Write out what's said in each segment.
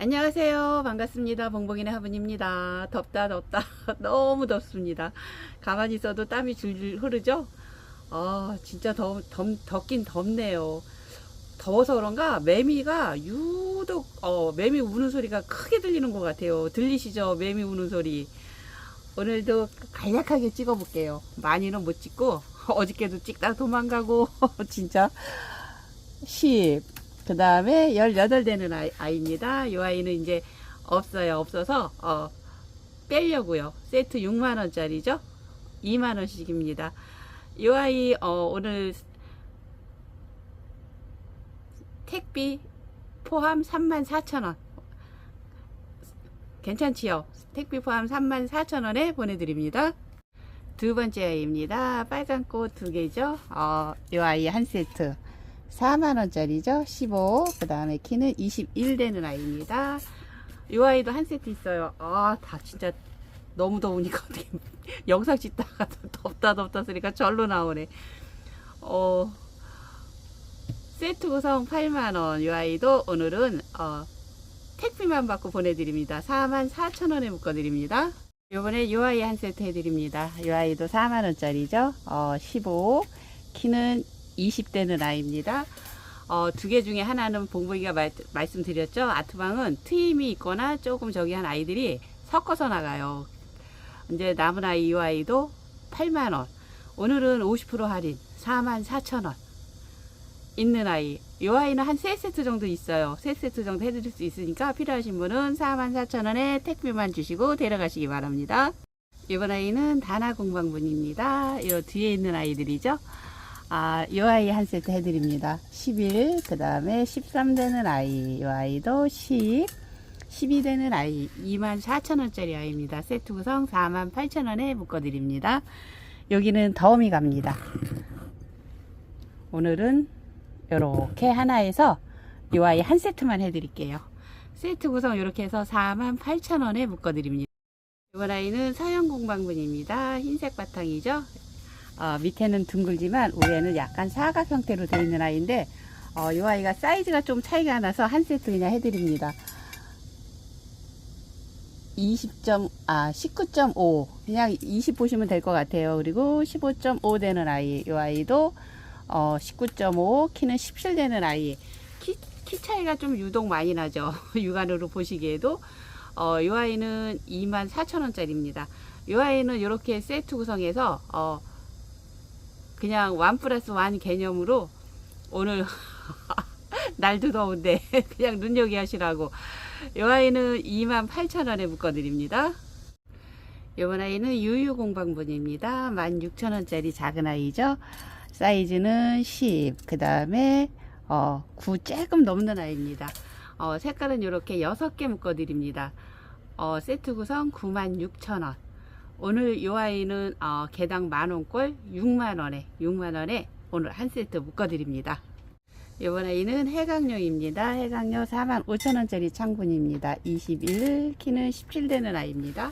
안녕하세요. 반갑습니다. 봉봉이네 화분입니다. 덥다, 덥다. 너무 덥습니다. 가만히 있어도 땀이 줄줄 흐르죠? 아, 진짜 더, 덥, 덥긴 덥네요. 더워서 그런가 매미가 유독, 어, 매미 우는 소리가 크게 들리는 것 같아요. 들리시죠? 매미 우는 소리. 오늘도 간략하게 찍어볼게요. 많이는 못 찍고, 어저께도 찍다 도망가고, 진짜. 10, 그 다음에 18 되는 아이, 아이입니다. 이 아이는 이제 없어요. 없어서, 어, 빼려고요. 세트 6만원짜리죠? 2만원씩입니다. 이 아이, 어, 오늘 택비 포함 34,000원. 괜찮지요? 택비 포함 34,000원에 보내드립니다. 두 번째 아이입니다. 빨간 꽃 두 개죠? 어, 이 아이 한 세트. 4만원짜리죠? 15. 그 다음에 키는 21 되는 아이입니다. 이 아이도 한 세트 있어요. 아, 다 진짜 너무 더우니까 영상 찍다가 덥다 덥다 쓰니까 절로 나오네. 어, 세트 구성 8만원. 이 아이도 오늘은, 어, 택비만 받고 보내드립니다. 4만 4천원에 묶어드립니다. 요번에 이 아이 한 세트 해드립니다. 이 아이도 4만원짜리죠? 어, 15. 키는 20대는 아이입니다. 어, 두 개 중에 하나는 봉봉이가 말, 말씀드렸죠. 아트방은 트임이 있거나 조금 저기 한 아이들이 섞어서 나가요. 이제 남은 아이 이 아이도 8만원. 오늘은 50% 할인 4만 4천원. 있는 아이. 이 아이는 한 3세트 정도 있어요. 3세트 정도 해드릴 수 있으니까 필요하신 분은 4만 4천원에 택배만 주시고 데려가시기 바랍니다. 이번 아이는 다나 공방분입니다. 이 뒤에 있는 아이들이죠. 아, 이 아이 한 세트 해드립니다. 11, 그 다음에 13 되는 아이, 이 아이도 10, 12 되는 아이, 24,000원짜리 아이입니다. 세트 구성 48,000원에 묶어드립니다. 여기는 더움이 갑니다. 오늘은 이렇게 하나에서 이 아이 한 세트만 해드릴게요. 세트 구성 이렇게 해서 48,000원에 묶어드립니다. 이번 아이는 서영공방분입니다. 흰색 바탕이죠. 어, 밑에는 둥글지만 위에는 약간 사각 형태로 되어 있는 아이인데 어, 이 아이가 사이즈가 좀 차이가 나서 한 세트 그냥 해드립니다. 20점, 아, 19.5. 그냥 20 보시면 될 것 같아요. 그리고 15.5 되는 아이. 이 아이도, 어, 19.5. 키는 17 되는 아이. 키, 키 차이가 좀 유독 많이 나죠. 육안으로 보시기에도. 어, 이 아이는 24,000원짜리입니다. 이 아이는 이렇게 세트 구성해서, 어, 그냥 완 플러스 완 개념으로 오늘 날도 더운데 그냥 눈여기 하시라고 이 아이는 28,000원에 묶어드립니다. 이번 아이는 유유공방분입니다. 16,000원짜리 작은 아이죠. 사이즈는 10, 그 다음에 어, 9 조금 넘는 아이입니다. 어, 색깔은 이렇게 6개 묶어드립니다. 어, 세트 구성 96,000원. 오늘 이 아이는 어, 개당 만원꼴 6만원에 6만원에 오늘 한 세트 묶어드립니다. 이번 아이는 해강료입니다. 해강료 4만 5천원짜리 창분입니다. 21 키는 17 되는 아이입니다.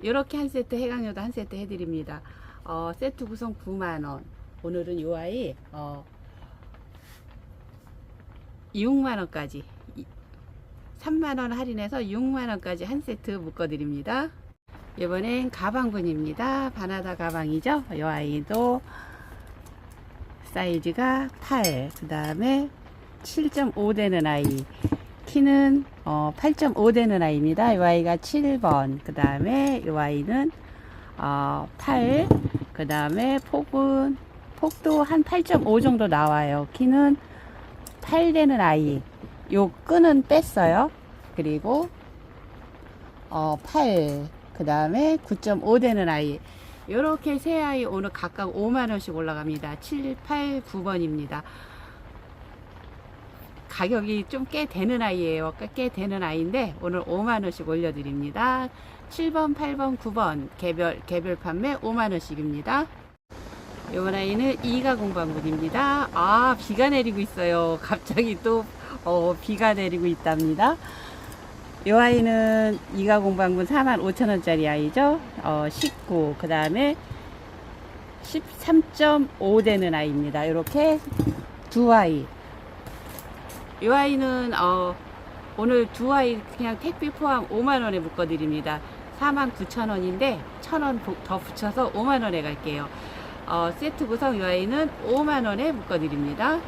이렇게 한 세트 해강료도 한 세트 해드립니다. 어, 세트 구성 9만원. 오늘은 이 아이 어, 6만원까지 3만원 할인해서 6만원까지 한 세트 묶어드립니다. 이번엔 가방분입니다. 바나다 가방이죠. 이 아이도 사이즈가 8, 그 다음에 7.5 되는 아이. 키는 어, 8.5 되는 아이입니다. 이 아이가 7번. 그 다음에 이 아이는 어, 8. 그 다음에 폭은 폭도 한 8.5 정도 나와요. 키는 8 되는 아이. 요 끈은 뺐어요. 그리고 어, 8. 그 다음에 9.5 되는 아이. 이렇게 세 아이 오늘 각각 5만원씩 올라갑니다. 7, 8, 9번입니다. 가격이 좀 꽤 되는 아이예요. 꽤, 꽤 되는 아이인데 오늘 5만원씩 올려드립니다. 7번, 8번, 9번 개별, 개별 판매 5만원씩입니다. 이번 아이는 이가 공방분입니다. 아, 비가 내리고 있어요. 갑자기 또, 어, 비가 내리고 있답니다. 이 아이는 이가 공방분 45,000원짜리 아이죠. 어, 19. 그 다음에 13.5 되는 아이입니다. 이렇게 두 아이. 이 아이는, 어, 오늘 두 아이 그냥 택배 포함 5만 원에 묶어드립니다. 4만 9천 원인데 천원더 붙여서 5만 원에 갈게요. 어, 세트 구성 이 아이는 5만 원에 묶어드립니다.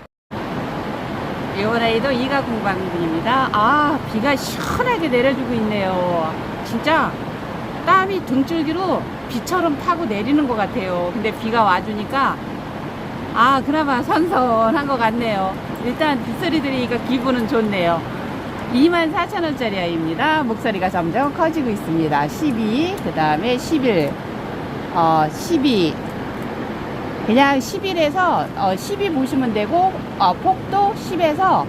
아이도 이가 공방분입니다. 아 비가 시원하게 내려주고 있네요. 진짜 땀이 등줄기로 비처럼 타고 내리는 것 같아요. 근데 비가 와주니까 아 그나마 선선한 것 같네요. 일단 빗소리 들으니까 기분은 좋네요. 24,000원짜리 아이입니다. 목소리가 점점 커지고 있습니다. 12, 그 다음에 11, 어, 12. 그냥 11에서 어, 12 보시면 되고, 어, 폭도 10에서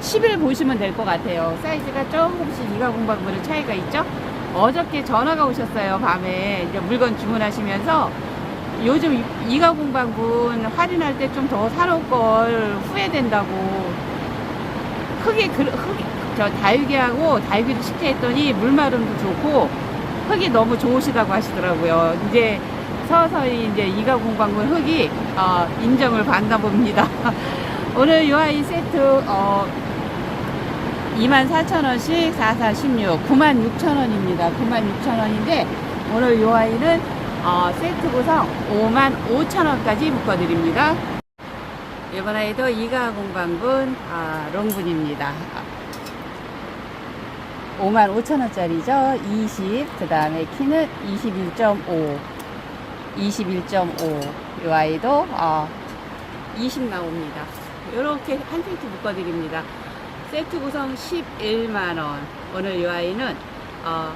11 보시면 될 것 같아요. 사이즈가 조금씩 이가 공방분의 차이가 있죠? 어저께 전화가 오셨어요, 밤에. 이제 물건 주문하시면서 요즘 이- 이가 공방분 할인할 때 좀 더 사놓을 걸 후회된다고 흙이 그, 흙이 저 다육이하고 다육이도 쉽게 했더니 물마름도 좋고 흙이 너무 좋으시다고 하시더라고요. 이제 서서히 이제 이가 공방군 흙이 어, 인정을 받나 봅니다. 오늘 요 아이 세트 어, 24,000원씩 4416 96,000원입니다. 96,000원인데 오늘 요 아이는 어, 세트 구성 55,000원까지 묶어드립니다. 이번 아이도 이가 공방분 아, 롱분입니다. 55,000원짜리죠. 20, 그 다음에 키는 21.5, 21.5. 이 아이도 어, 20 나옵니다. 이렇게 한 세트 묶어 드립니다. 세트 구성 11만원. 오늘 이 아이는 어,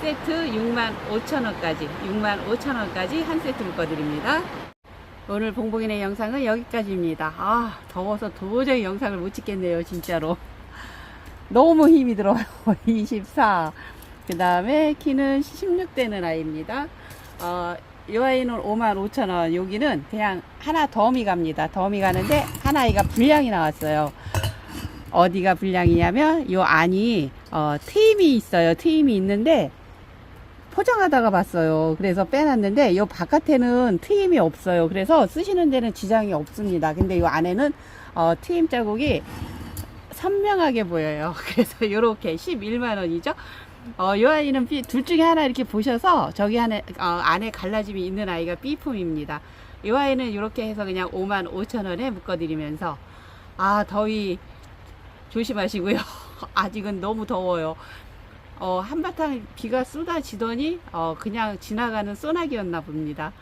세트 6만 5천원까지, 6만 5천원까지 한 세트 묶어 드립니다. 오늘 봉봉이네 영상은 여기까지입니다. 아, 더워서 도저히 영상을 못 찍겠네요, 진짜로. 너무 힘이 들어요. 24. 그 다음에 키는 16되는 아이입니다. 어, 이 아이는 5만 5천 원. 여기는 그냥 하나 더미 갑니다. 더미 가는데 한 아이가 불량이 나왔어요. 어디가 불량이냐면 요 안이 어, 트임이 있어요. 트임이 있는데 포장하다가 봤어요. 그래서 빼놨는데 요 바깥에는 트임이 없어요. 그래서 쓰시는 데는 지장이 없습니다. 근데 요 안에는 어, 트임 자국이 선명하게 보여요. 그래서 요렇게 11만 원이죠. 어, 요 아이는 B, 둘 중에 하나 이렇게 보셔서 저기 안에, 어, 안에 갈라짐이 있는 아이가 B품입니다. 요 아이는 이렇게 해서 그냥 5만 5천 원에 묶어드리면서 아 더위 조심하시고요. 아직은 너무 더워요. 어, 한바탕 비가 쏟아지더니 어, 그냥 지나가는 소나기였나 봅니다.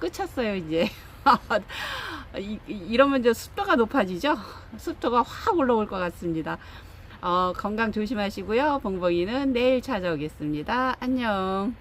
끝쳤어요 이제. 이, 이- 이러면 이제 습도가 높아지죠. 습도가 확 올라올 것 같습니다. 어, 건강 조심하시고요. 봉봉이는 내일 찾아오겠습니다. 안녕.